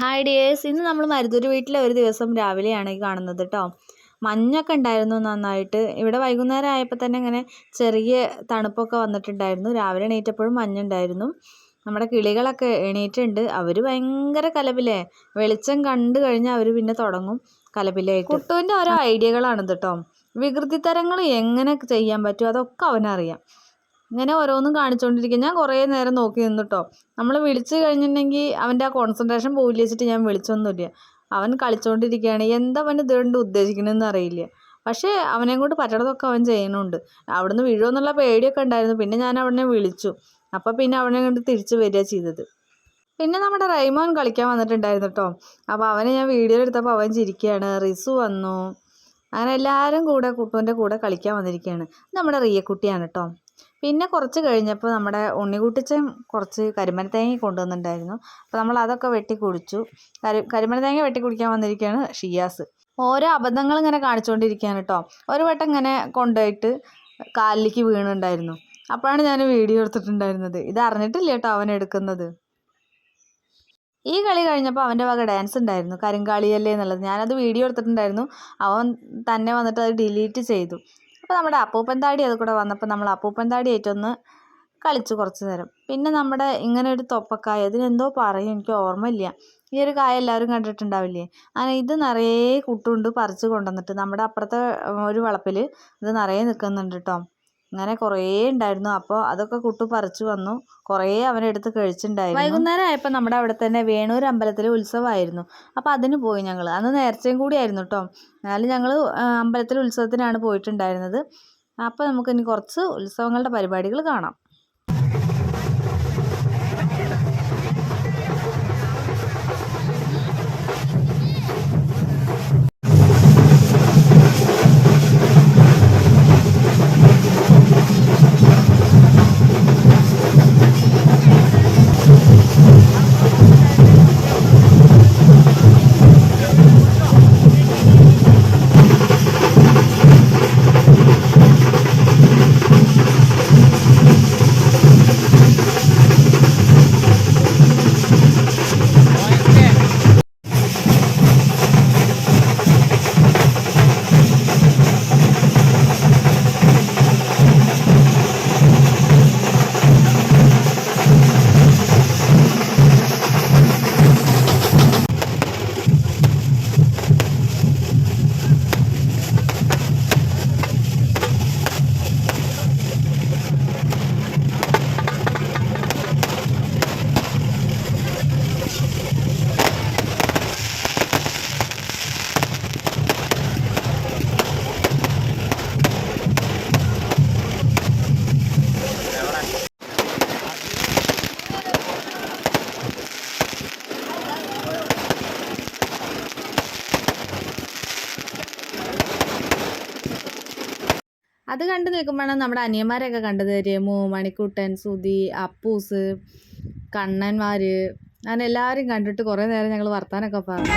Hi dears ഇന്ന് നമ്മൾ മരുതൊരു വീട്ടിലെ ഒരു ദിവസം രാവിലെയാണ് ഈ കാണുന്നത് കേട്ടോ മഞ്ഞൊക്കെ ഉണ്ടായിരുന്നു നന്നായിട്ട്. ഇവിടെ വൈകുന്നേരം ആയപ്പോൾ തന്നെ ഇങ്ങനെ ചെറിയ തണുപ്പൊക്കെ വന്നിട്ടുണ്ടായിരുന്നു. രാവിലെ എണീറ്റപ്പോഴും മഞ്ഞുണ്ടായിരുന്നു. നമ്മുടെ കിളികളൊക്കെ എണീറ്റുണ്ട്. അവർ ഭയങ്കര കലപിലേ വെളിച്ചം കണ്ടു കഴിഞ്ഞാൽ അവർ പിന്നെ തുടങ്ങും കലപിലായിട്ട് കുട്ടുവിന്റെ ഓരോ ഐഡിയകളാണ് കേട്ടോ വികൃതിത്തരങ്ങൾ എങ്ങനെ ചെയ്യാൻ പറ്റും? അതൊക്കെ അവനറിയാം. ഇങ്ങനെ ഓരോന്നും കാണിച്ചുകൊണ്ടിരിക്കും ഞാൻ കുറേ നേരം നോക്കി നിന്നു കേട്ടോ നമ്മൾ വിളിച്ചു കഴിഞ്ഞിട്ടുണ്ടെങ്കിൽ അവന്റെ ആ കോൺസെൻട്രേഷൻ പോയില്ല വെച്ചിട്ട് ഞാൻ വിളിച്ചൊന്നുമില്ല അവൻ കളിച്ചുകൊണ്ടിരിക്കുകയാണ് എന്താ അവൻ ഇതുകൊണ്ട് ഉദ്ദേശിക്കണമെന്ന് അറിയില്ല. പക്ഷേ അവനെ കൊണ്ട് പറ്റണതൊക്കെ അവൻ ചെയ്യുന്നുണ്ട്. അവിടുന്ന് വീഴുമെന്നുള്ള പേടിയൊക്കെ ഉണ്ടായിരുന്നു. പിന്നെ ഞാൻ അവനെ വിളിച്ചു. അപ്പോൾ പിന്നെ അവനെ കൊണ്ട് തിരിച്ചു വരിക ചെയ്തത്. പിന്നെ നമ്മുടെ റൈമോൻ കളിക്കാൻ വന്നിട്ടുണ്ടായിരുന്നു കേട്ടോ അപ്പോൾ അവനെ ഞാൻ വീഡിയോ എടുത്തപ്പോൾ അവൻ ചിരിക്കുകയാണ് റിസു വന്നു. അങ്ങനെ എല്ലാവരും കൂടെ കുട്ടുവിന്റെ കൂടെ കളിക്കാൻ വന്നിരിക്കുകയാണ് നമ്മുടെ റിയക്കുട്ടിയാണ് കേട്ടോ പിന്നെ കുറച്ച് കഴിഞ്ഞപ്പോൾ നമ്മുടെ ഉണ്ണിക്കുട്ടിച്ചൻ കുറച്ച് കരിമന തേങ്ങ കൊണ്ടുവന്നിട്ടുണ്ടായിരുന്നു. അപ്പോൾ നമ്മൾ അതൊക്കെ വെട്ടി കുടിച്ചു. കരി കരിമന തേങ്ങ വെട്ടി കുടിക്കാൻ വന്നിരിക്കുകയാണ് ഷിയാസ്. ഓരോ അബദ്ധങ്ങൾ ഇങ്ങനെ കാണിച്ചുകൊണ്ടിരിക്കുകയാണ് കേട്ടോ. ഒരു വട്ടം ഇങ്ങനെ കൊണ്ടുപോയിട്ട് കാലിലേക്ക് വീണുണ്ടായിരുന്നു. അപ്പോഴാണ് ഞാൻ വീഡിയോ എടുത്തിട്ടുണ്ടായിരുന്നത്. ഇത് അറിഞ്ഞിട്ടില്ല കേട്ടോ അവൻ എടുക്കുന്നത്. ഈ കളി കഴിഞ്ഞപ്പോൾ അവന്റെ വക ഡാൻസ് ഉണ്ടായിരുന്നു. കരിങ്കാളിയല്ലേ എന്നുള്ളത്. ഞാനത് വീഡിയോ എടുത്തിട്ടുണ്ടായിരുന്നു. അവൻ തന്നെ വന്നിട്ട് അത് ഡിലീറ്റ് ചെയ്തു. അപ്പോൾ നമ്മുടെ അപ്പൂപ്പൻ താടി അത് കൂടെ വന്നപ്പോൾ നമ്മൾ അപ്പൂപ്പൻ താടി ആയിട്ടൊന്ന് കളിച്ചു കുറച്ച് നേരം. പിന്നെ നമ്മുടെ ഇങ്ങനെ ഒരു തൊപ്പക്കായ ഇതിനെന്തോ പറയും എനിക്ക് ഓർമ്മയില്ല. ഈ ഒരു കായ എല്ലാവരും കണ്ടിട്ടുണ്ടാവില്ലേ? അങ്ങനെ ഇത് നിറയെ കുട്ടുണ്ട് പറിച്ച് കൊണ്ടുവന്നിട്ട്. നമ്മുടെ അപ്പുറത്തെ ഒരു വളപ്പിൽ ഇത് നിറയെ നിൽക്കുന്നുണ്ട് കേട്ടോ അങ്ങനെ കുറേ ഉണ്ടായിരുന്നു. അപ്പോൾ അതൊക്കെ കുട്ടു പറിച്ചു വന്നു. കുറേ അവനെടുത്ത് കഴിച്ചിട്ടുണ്ടായിരുന്നു വൈകുന്നേരം ആയപ്പോൾ നമ്മുടെ അവിടെ തന്നെ വേണൂർ അമ്പലത്തിൽ ഉത്സവമായിരുന്നു. അപ്പോൾ അതിന് പോയി ഞങ്ങൾ അന്ന് നേർച്ചയും കൂടിയായിരുന്നു കേട്ടോ എന്നാലും ഞങ്ങൾ അമ്പലത്തിൽ ഉത്സവത്തിനാണ് പോയിട്ടുണ്ടായിരുന്നത്. അപ്പോൾ നമുക്ക് നമുക്കിനി കുറച്ച് ഉത്സവങ്ങളുടെ പരിപാടികൾ കാണാം. അത് കണ്ടു നിൽക്കുമ്പോഴാണ് നമ്മുടെ അനിയന്മാരെയൊക്കെ കണ്ടത് രമു മണിക്കുട്ടൻ സുധി അപ്പൂസ് കണ്ണന്മാർ അങ്ങനെ എല്ലാവരും കണ്ടിട്ട് കുറേ നേരം ഞങ്ങൾ വർത്താനൊക്കെ പറഞ്ഞു.